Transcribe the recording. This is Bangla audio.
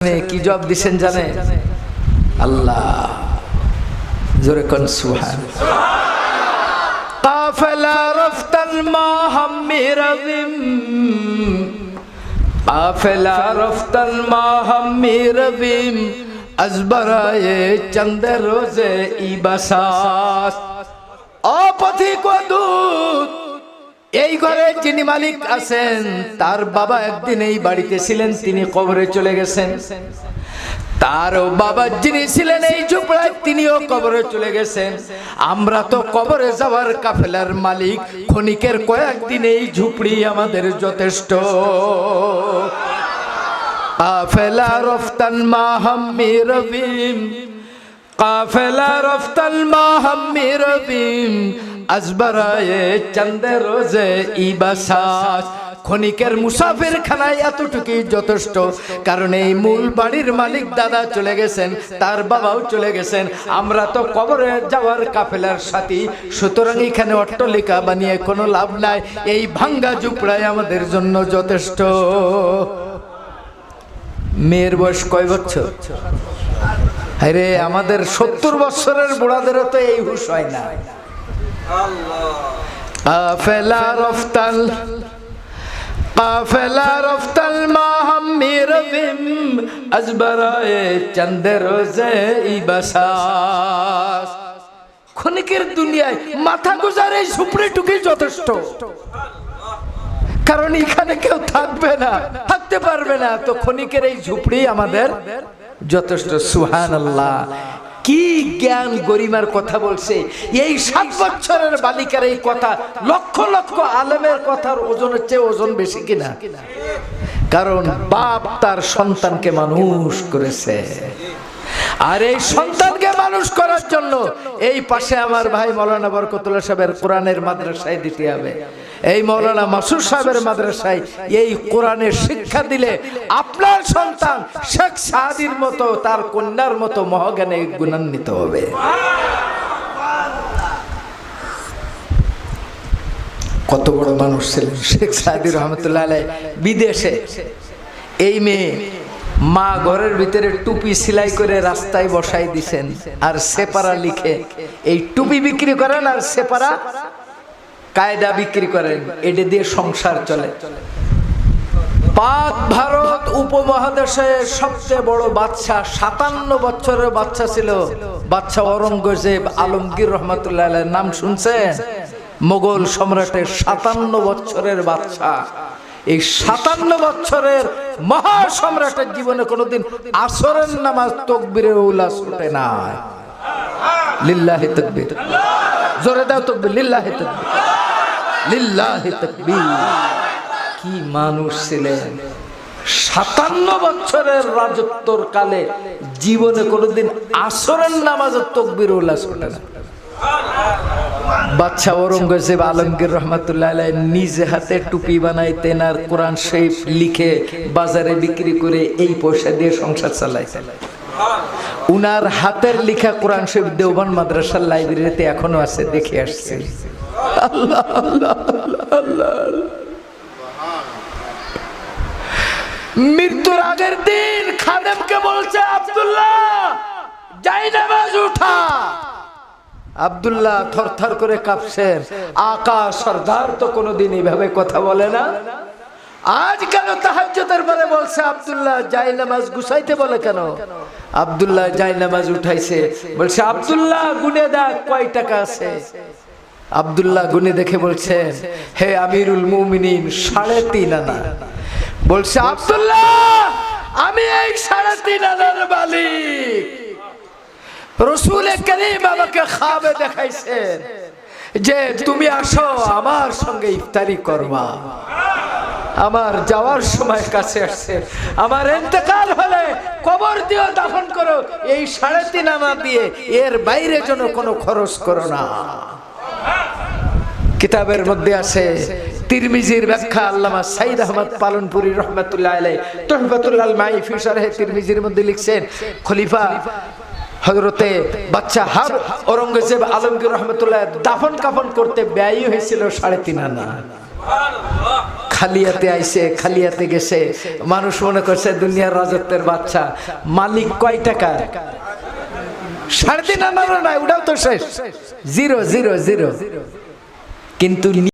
কি জবাব দিছেন জানে? আল্লাহ, জোরে কোন সুহান কাফেলা রফতাল মাহাম্মিরাজিম কাফেলা রফতাল মাহাম্মিরাজিম আজবরায়ে চন্দ রোজে ইবাসাস অপথিক দূত এই ঘরে যিনি মালিক আছেন, তার বাবা একদিন এই বাড়িতে ছিলেন, তিনি কবরে চলে গেছেন। তার বাবা যিনি ছিলেন এই ঝুপড়ায়, তিনিও কবরে চলে গেছেন। আমরা তো কবরে যাওয়ার কাফেলার মালিক, ক্ষণিকের কয়েকদিন এই ঝুপড়ি আমাদের যথেষ্ট। কাফেলা রফতান মাহাম্মি রবিম কাফেলা রফতাল মাহাম্মি রবিম আজবারায়ে চন্দে রোজে ইবাসাস। ক্ষণিকের মুসাফির খানায় এতটুকুই যথেষ্ট। কারণ এই মূল বাড়ির মালিক দাদা চলে গেছেন, তার বাবাও চলে গেছেন। আমরা তো কবরে যাওয়ার কাফেলার সাথী। সুতরাং এখানে অট্টলিকা বানিয়ে কোনো লাভ নাই। এই ভাঙ্গা ঝুপড়ায় আমাদের জন্য যথেষ্ট। মেয়ের বয়স কয় বছর? আরে আমাদের সত্তর বছরের বুড়াদেরও তো এই হুশ হয় না। কাফেলা রফতাল কাফেলা রফতাল মাহাম্মি রবিম আজবরায়ে চন্দে রোজে ইবাসাস ক্ষণিকের দুনিয়ায় মাথা গুজার এই ঝুপড়ি টুকি যথেষ্ট কারণ এখানে কেউ থাকবে না থাকতে পারবে না তো ক্ষণিকের এই ঝুপড়ি আমাদের যথেষ্ট সুহান আল্লাহ কি জ্ঞান গরিমার কথা বলছে? এই সাত বছরের বালিকার এই কথা, লক্ষ লক্ষ আলমের কথার ওজনের চেয়ে ওজন বেশি কিনা? কারণ বাপ তার সন্তানকে মানুষ করেছে। আর এই সন্তানকে মানুষ করার জন্য। এই পাশে আমার ভাই মৌলানা বরকতুল্লাহ সাহেবের কোরআনের মাদ্রাসায় দিতে হবে। এই মৌলানা মাসুর সাহেবের মাদ্রাসায় এই কোরআনের শিক্ষা দিলে আপনার সন্তান শেখ সাদির মতো, তার কন্যার মতো মহাজ্ঞানে গুণান্বিত হবে। কত বড় মানুষ ছিলেন শেখ সাদি রহমতুল্লাহ বিদেশে এই মেয়ে মা ঘরের ভিতরে টুপি সেলাই করে রাস্তায় বসাই দিছেন। আর সেপারা লিখে, এই টুপি বিক্রি করেন আর সেপারা কায়দা বিক্রি করেন, এটা দিয়ে সংসার চলে। পাক ভারত উপমহাদেশের সবচেয়ে বড় বাচ্চা সাতান্ন বছরের বাচ্চা ছিল। বাচ্চা অরঙ্গজেব আলমগীর রহমতুল্লাহ নাম শুনছেন? মোগল সম্রাটের সাতান্ন বছরের বাচ্চা এই সাতান্ন বছরের মহা সম্রাটের জীবনে কোনোদিন আসরের নামাজ তকবীরের উল্লাস ওঠে না লিল্লাহি তকবীর। জোরে দাও তকবীর, লিল্লাহি তকবীর। লিল্লাহি তকবীর। কি মানুষ ছিলেন? সাতান্ন বছরের রাজত্বর কালে জীবনে কোনোদিন আসরের নামাজের তকবির উল্লাস ওঠে না বাচ্চা ঔরঙ্গজেব আলমগীর রহমতুল্লাহ নিজে হাতে টুপি বানাইতেন আর কোরআন শরীফ লিখে বাজারে বিক্রি করে এই পয়সা দিয়ে সংসার চালাইতেন। উনার হাতের লেখা কোরআন শরীফ দেওবান মাদ্রাসার লাইব্রেরিতে এখনও আছে, দেখে আসছে। মৃত্যুর আগের দিন খাদেমকে বলছে, আব্দুল্লাহ যাই নামাজ উঠা। আব্দুল্লাহ থরথর করে কাঁপছেন। আকা সর্দার তো কোনোদিন এইভাবে কথা বলে না। আজ কেন তাহাজ্জুদের পরে বলছে, আব্দুল্লাহ, যাই নামাজ গুছাইতে বলে কেন? আব্দুল্লাহ যাই নামাজ উঠাইছে। বলছে, আব্দুল্লাহ, গুনে দেখ, কয় টাকা আছে? আব্দুল্লাহ গুনে দেখে বলছেন, হে আমিরুল মুমিনিন, সাড়ে তিন আনা। বলছে, আব্দুল্লাহ, আমি এই সাড়ে তিন আনার মালিক। রসুলে করিম আমাকে খাবে দেখাইছেন যে তুমি আসো আমার সঙ্গে ইফতারি করবা। আমার যাওয়ার সময় কাছে আসছে। আমার এতেকাল হলে কবর দিও দাফন করো। এই সাড়ে তিন আনা দিয়ে এর বাইরে যেন কোনো খরচ করো না। কিতাবের মধ্যে আছে তিরমিজির ব্যাখ্যা আল্লামা সাইদ আহমদ পালনপুরি রহমতুল্লাহ আলাই তহবাতুল্লাহ মাই ফিসারে তিরমিজির মধ্যে লিখছেন, খলিফা হজরতে বাচ্চা হার ঔরঙ্গজেব আলমগীর রহমতুল্লাহ দাফন কাফন করতে ব্যয়ী হয়েছিল সাড়ে তিন আনা। খালিয়াতে আইছে খালিয়াতে গেছে। মানুষ মনে করছে দুনিয়ার রাজত্বের বাচ্চা মালিক কয় টাকা? সাড়ে তিন আনারও নাই, ওটাও তো শেষ। Zero zero zero. কিন্তু